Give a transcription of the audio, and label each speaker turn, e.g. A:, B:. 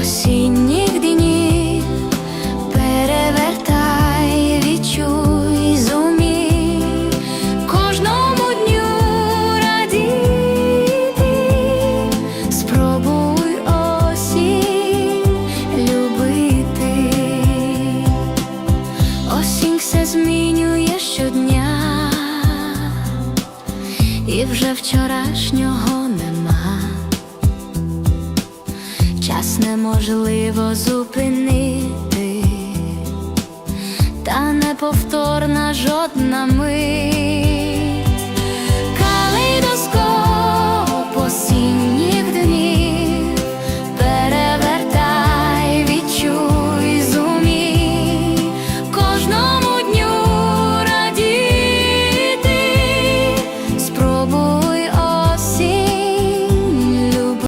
A: осінніх перевертай, відчуй, зумій кожному дню радіти, спробуй осінь любити, осінь все змінює щодня, і вже вчорашнього. Неможливо зупинити, та неповторна жодна мить.